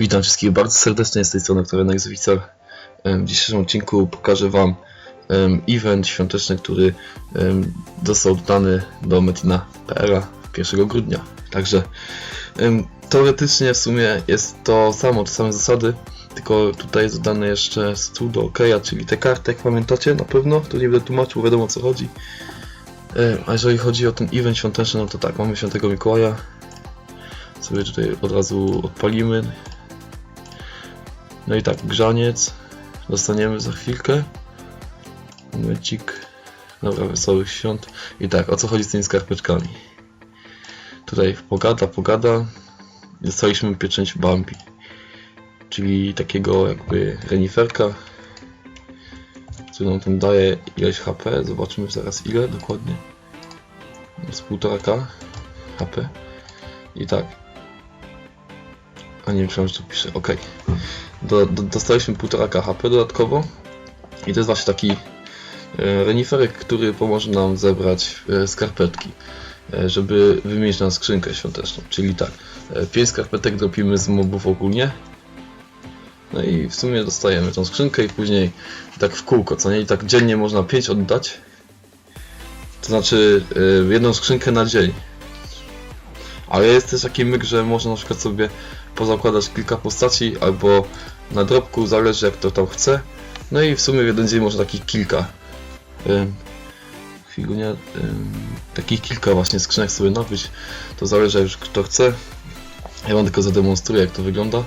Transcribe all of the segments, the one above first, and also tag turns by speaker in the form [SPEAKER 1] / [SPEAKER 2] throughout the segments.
[SPEAKER 1] Witam wszystkich bardzo serdecznie z tej strony Aktor Oficer. W dzisiejszym odcinku pokażę Wam event świąteczny, który został dodany do Metina PRA 1 grudnia. Także teoretycznie w sumie jest to samo, te same zasady, tylko tutaj jest dodane jeszcze stół do okeja, czyli te karty, jak pamiętacie na pewno, tu nie będę tłumaczył, wiadomo o co chodzi. A jeżeli chodzi o ten event świąteczny, no to tak, mamy świętego Mikołaja, sobie tutaj od razu odpalimy. No i tak, grzaniec dostaniemy za chwilkę. Momencik. Dobra, wesołych świąt. I tak, o co chodzi z tymi skarpeczkami? Tutaj pogada, pogada. Dostaliśmy pieczęć Bambi. Czyli takiego jakby reniferka. Który nam tam daje ileś HP. Zobaczymy zaraz ile dokładnie. Z 1,5k HP. I tak. A nie myślałem, że to pisze. Ok. Do, do, dostaliśmy 1,5 HP dodatkowo. I to jest właśnie taki e, reniferek, który pomoże nam zebrać e, skarpetki, e, żeby wymienić na skrzynkę świąteczną. Czyli tak, 5 skarpetek dropimy z mobów ogólnie. No i w sumie dostajemy tą skrzynkę i później tak w kółko, co nie? I tak dziennie można 5 oddać. To znaczy jedną skrzynkę na dzień. Ale jest też taki myk, że można na przykład sobie pozakładać kilka postaci albo na drobku, zależy jak to tam chce. No i w sumie w jeden dzień można takich kilka. Ym, chwilunia, ym, takich kilka właśnie skrzynek sobie nabyć. To zależy już kto chce. Ja wam tylko zademonstruję jak to wygląda.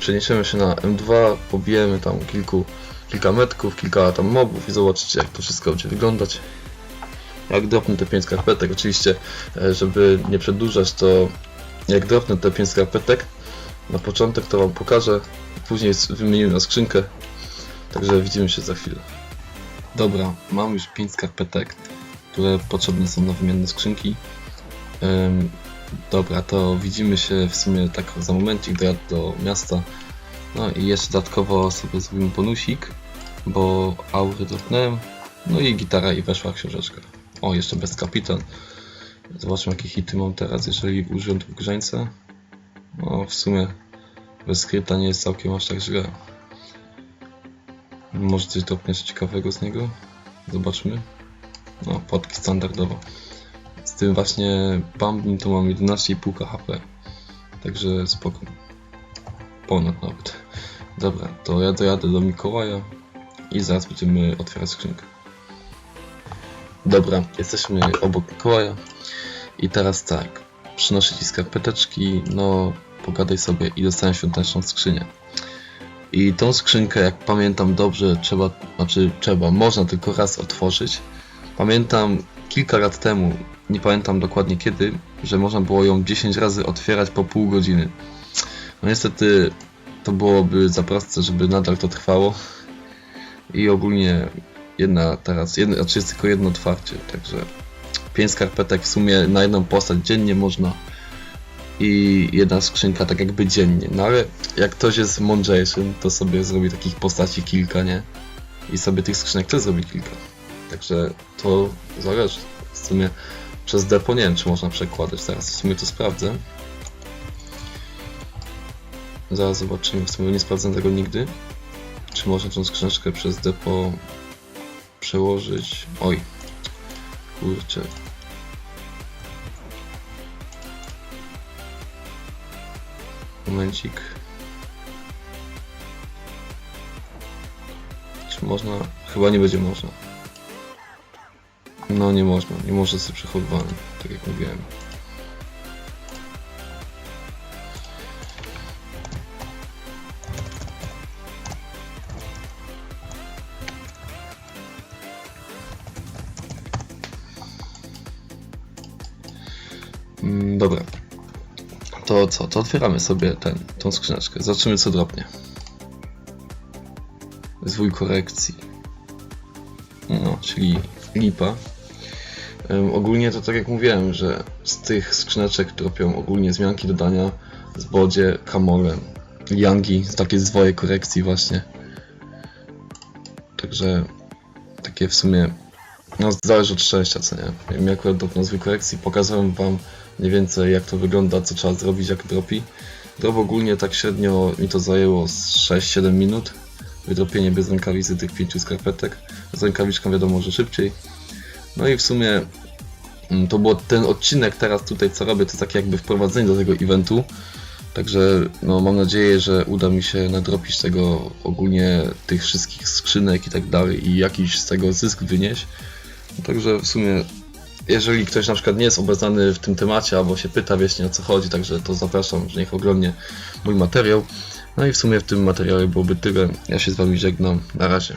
[SPEAKER 1] Przeniesiemy się na M2, pobijemy tam kilku, kilka metków, kilka tam mobów i zobaczycie jak to wszystko będzie wyglądać jak dropnę te 5 skarpetek, oczywiście, e, żeby nie przedłużać, to jak dropnę te 5 skarpetek, na początek to Wam pokażę, później wymienimy na skrzynkę, także widzimy się za chwilę. Dobra, mam już 5 skarpetek, które potrzebne są na wymienne skrzynki. Dobra, to widzimy się w sumie tak za momencik, dojadę do miasta. No i jeszcze dodatkowo sobie zrobimy bonusik, bo aury dropnąłem, no i gitara i weszła książeczka. O, jeszcze bez kapitan. Zobaczmy jakie hity mam teraz, jeżeli użyłem tu grzańca. No, w sumie bez skrypta nie jest całkiem aż tak źle. Może coś dropniesz ciekawego z niego? Zobaczmy. No, płatki standardowo. Z tym właśnie Bambim to mam 11,5 HP. Także spoko. Ponad nawet. Dobra, to ja dojadę do Mikołaja i zaraz będziemy otwierać skrzynkę. Dobra, jesteśmy obok Mikołaja i teraz tak, przynoszę Ci skarpeteczki, no pogadaj sobie i dostałem świąteczną skrzynię. I tą skrzynkę, jak pamiętam dobrze, trzeba, znaczy trzeba, można tylko raz otworzyć. Pamiętam kilka lat temu, nie pamiętam dokładnie kiedy, że można było ją 10 razy otwierać po pół godziny. No niestety to byłoby za proste, żeby nadal to trwało. I ogólnie jedna teraz, jedna, znaczy jest tylko jedno otwarcie, także 5 skarpetek w sumie na jedną postać dziennie można i jedna skrzynka tak jakby dziennie, no ale jak ktoś jest mądrzejszy, to sobie zrobi takich postaci kilka, nie? I sobie tych skrzynek też zrobi kilka. Także to zależy. W sumie przez depo nie wiem, czy można przekładać, teraz w sumie to sprawdzę. Zaraz zobaczymy, w sumie nie sprawdzę tego nigdy. Czy można tą skrzyneczkę przez depo przełożyć. Oj, kurczę. Momencik. Czy można? Chyba nie będzie można. No nie można, nie może sobie przechowywany, tak jak mówiłem. Dobra. To co? To otwieramy sobie ten, tą skrzyneczkę. Zobaczymy co dropnie. Zwój korekcji. No, czyli lipa. Ym, ogólnie to tak jak mówiłem, że z tych skrzyneczek dropią ogólnie zmianki dodania z bodzie, kamole, yangi, takie zwoje korekcji właśnie. Także takie w sumie no zależy od szczęścia, co nie? Mi akurat dropnął zwój korekcji, pokazałem wam mniej więcej jak to wygląda, co trzeba zrobić jak dropi. Drop ogólnie tak średnio mi to zajęło z 6-7 minut. Wydropienie bez rękawicy tych pięciu skarpetek. Z rękawiczką wiadomo, że szybciej. No i w sumie mm, to było ten odcinek teraz tutaj co robię, to takie jakby wprowadzenie do tego eventu. Także no, mam nadzieję, że uda mi się nadrobić tego ogólnie tych wszystkich skrzynek i tak dalej i jakiś z tego zysk wynieść. Także w sumie jeżeli ktoś na przykład nie jest obeznany w tym temacie albo się pyta wiecznie o co chodzi, także to zapraszam, że niech oglądnie mój materiał. No i w sumie w tym materiale byłoby tyle. Ja się z wami żegnam. Na razie.